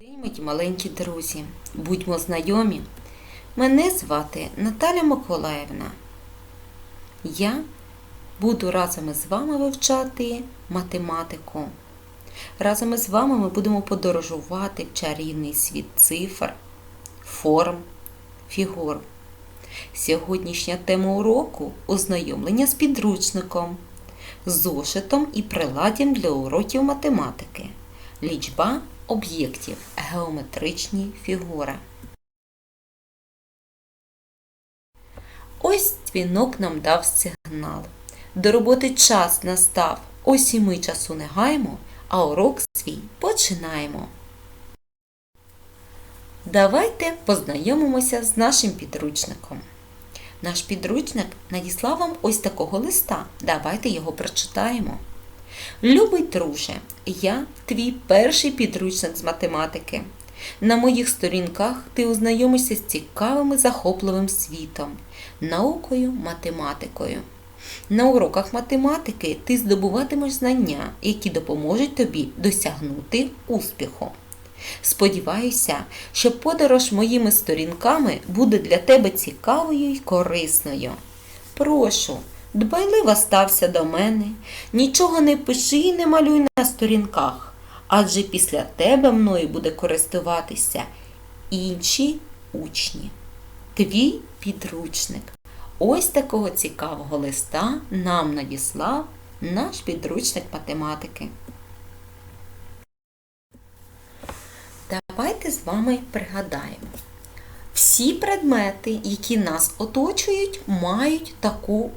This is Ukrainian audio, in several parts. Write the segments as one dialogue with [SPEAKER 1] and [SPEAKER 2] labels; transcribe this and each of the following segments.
[SPEAKER 1] Мої маленькі друзі, будьмо знайомі. Мене звати Наталя Миколаївна. Я буду разом із вами вивчати математику. Разом із вами ми будемо подорожувати в чарівний світ цифр, форм, фігур. Сьогоднішня тема уроку ознайомлення з підручником, зошитом і приладдям для уроків математики. Лічба об'єктів, геометричні фігури. Ось дзвінок нам дав сигнал. До роботи час настав. Ось і ми часу не гаємо, а урок свій починаємо. Давайте познайомимося з нашим підручником. Наш підручник надіслав вам ось такого листа. Давайте його прочитаємо. Любий друже, я твій перший підручник з математики. На моїх сторінках ти ознайомишся з цікавим і захопливим світом, наукою, математикою. На уроках математики ти здобуватимеш знання, які допоможуть тобі досягнути успіху. Сподіваюся, що подорож моїми сторінками буде для тебе цікавою і корисною. Прошу, дбайливо стався до мене, нічого не пиши і не малюй на сторінках, адже після тебе мною буде користуватися інші учні. Твій підручник. Ось такого цікавого листа нам надіслав наш підручник математики. Давайте з вами пригадаємо. Всі предмети, які нас оточують, мають таку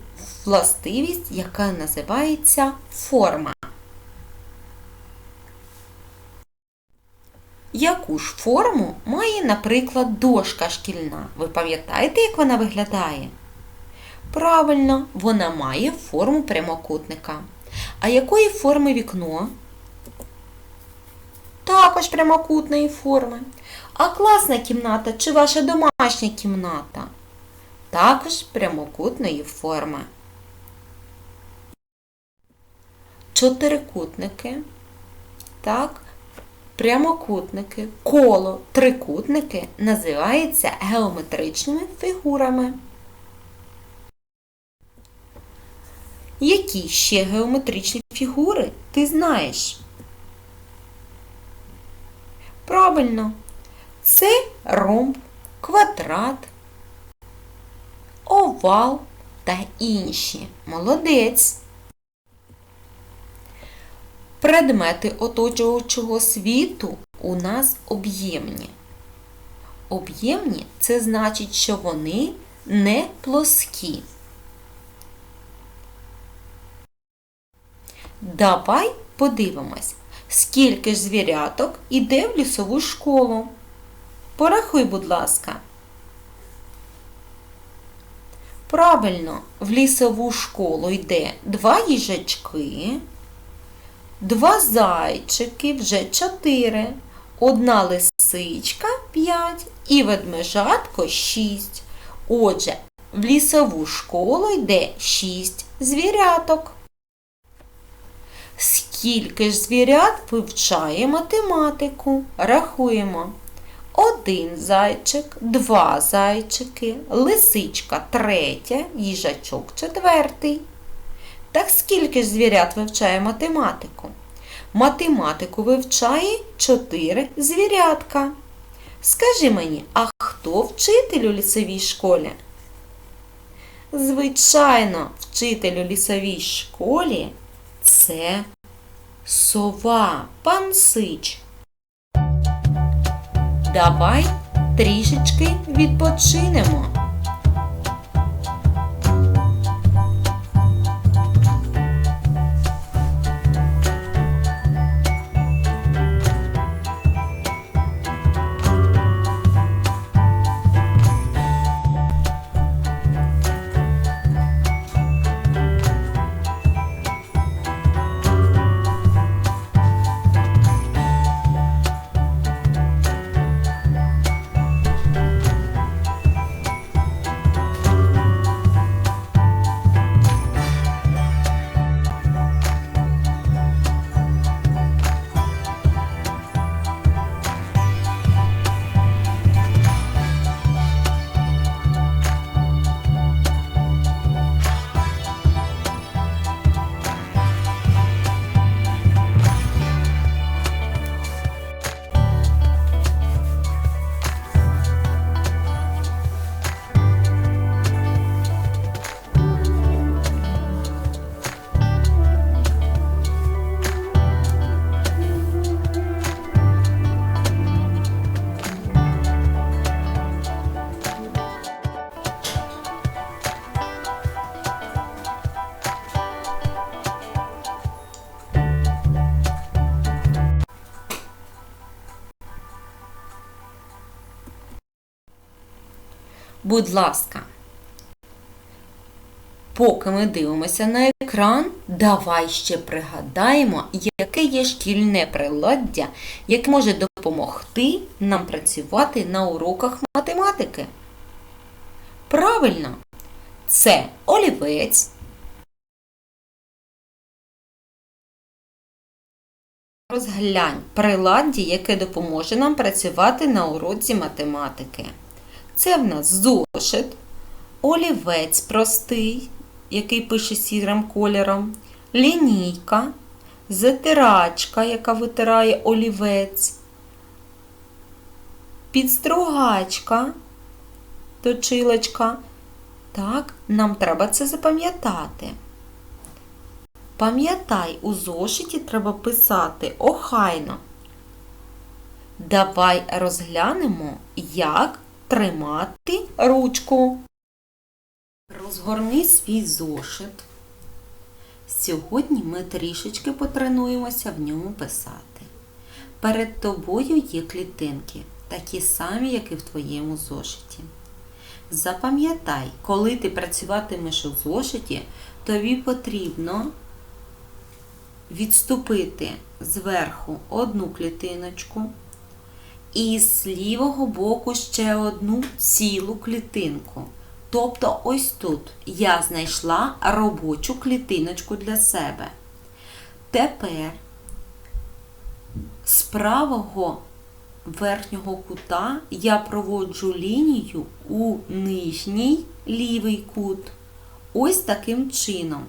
[SPEAKER 1] властивість, яка називається форма. Яку ж форму має, наприклад, дошка шкільна? Ви пам'ятаєте, як вона виглядає? Правильно, вона має форму прямокутника. А якої форми вікно? Також прямокутної форми. А класна кімната чи ваша домашня кімната? Також прямокутної форми. Чотирикутники. Так, прямокутники, коло, трикутники називаються геометричними фігурами. Які ще геометричні фігури ти знаєш? Правильно, це ромб, квадрат, овал та інші. Молодець. Предмети оточуючого світу у нас об'ємні. Об'ємні це значить, що вони не плоскі. Давай подивимось, скільки ж звіряток іде в лісову школу. Порахуй, будь ласка. Правильно, в лісову школу йде два їжачки, два зайчики, вже чотири, одна лисичка п'ять і ведмежатко шість. Отже, в лісову школу йде шість звіряток. Скільки ж звірят вивчає математику? Рахуємо. Один зайчик, два зайчики, лисичка третя, їжачок четвертий. Так скільки ж звірят вивчає математику? Математику вивчає чотири звірятка. Скажи мені, а хто вчитель у лісовій школі? Звичайно, вчитель у лісовій школі це сова, пан Сич. Давай трішечки відпочинемо. Будь ласка. Поки ми дивимося на екран, давай ще пригадаємо, яке є шкільне приладдя, яке може допомогти нам працювати на уроках математики. Правильно, це олівець. Розглянь приладдя, яке допоможе нам працювати на уроці математики. Це в нас зошит, олівець простий, який пише сірим кольором, лінійка, затирачка, яка витирає олівець, підстругачка, точилочка. Так, нам треба це запам'ятати. Пам'ятай, у зошиті треба писати охайно. Давай розглянемо, як тримати ручку. Розгорни свій зошит. Сьогодні ми трішечки потренуємося в ньому писати. Перед тобою є клітинки, такі самі, як і в твоєму зошиті. Запам'ятай, коли ти працюватимеш у зошиті, тобі потрібно відступити зверху одну клітиночку і з лівого боку ще одну цілу клітинку. Тобто ось тут я знайшла робочу клітиночку для себе. Тепер з правого верхнього кута я проводжу лінію у нижній лівий кут. Ось таким чином.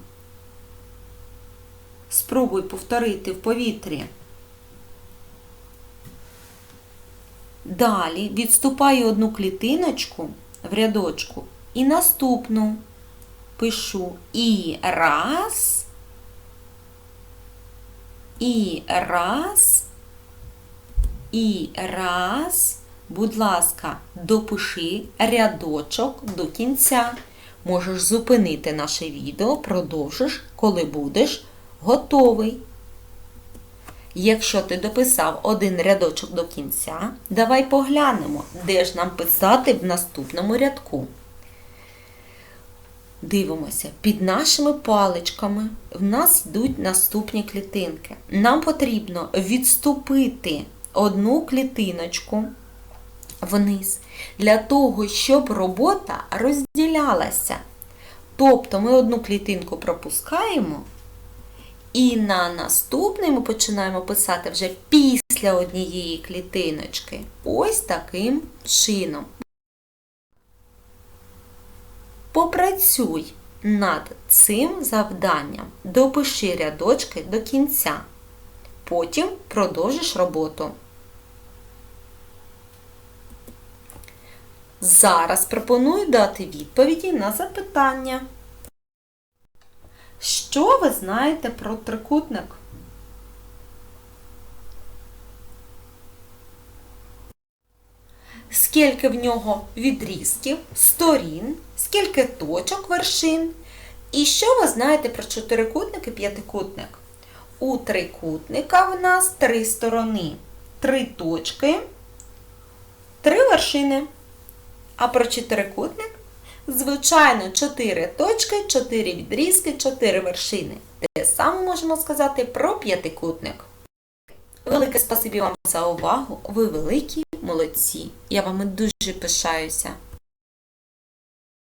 [SPEAKER 1] Спробуй повторити в повітрі. Далі відступаю одну клітиночку в рядочку і наступну пишу і раз, і раз, і раз. Будь ласка, допиши рядочок до кінця. Можеш зупинити наше відео, продовжиш, коли будеш готовий. Якщо ти дописав один рядочок до кінця, давай поглянемо, де ж нам писати в наступному рядку. Дивимося, під нашими паличками в нас йдуть наступні клітинки. Нам потрібно відступити одну клітиночку вниз, для того, щоб робота розділялася. Тобто ми одну клітинку пропускаємо. І на наступний ми починаємо писати вже після однієї клітиночки. Ось таким чином. Попрацюй над цим завданням. Допиши рядочки до кінця. Потім продовжиш роботу. Зараз пропоную дати відповіді на запитання. Що ви знаєте про трикутник? Скільки в нього відрізків, сторін, скільки точок вершин? І що ви знаєте про чотирикутник і п'ятикутник? У трикутника в нас три сторони, три точки, три вершини. А про чотирикутник Звичайно, 4 точки, 4 відрізки, 4 вершини. Те саме можемо сказати про п'ятикутник. Велике спасибі вам за увагу. Ви великі молодці. Я вами дуже пишаюся.